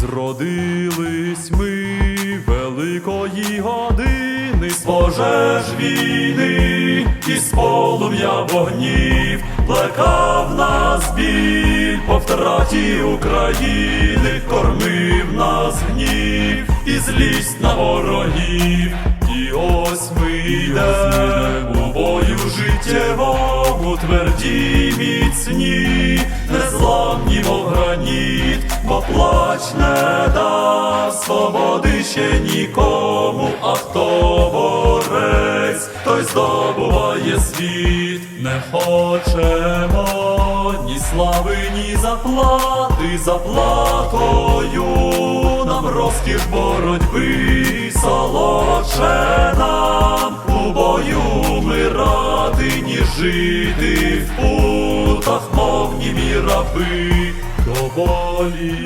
Зродились ми великої години, з пожеж війни і з полум'я вогнів, плекав нас біль по втраті України, кормив нас гнів і злість на ворогів. І ось ми йдемо у бою життєвому, тверді міцні, незламні, мов граніт, бо плач не дасть свободи ще нікому, а хто борець, той здобуває світ, не хочемо ні слави, ні заплати, заплатою нам розкіш боротьби, солодше нам у бою мирати, ніж жити в путах, німі раби, до болі.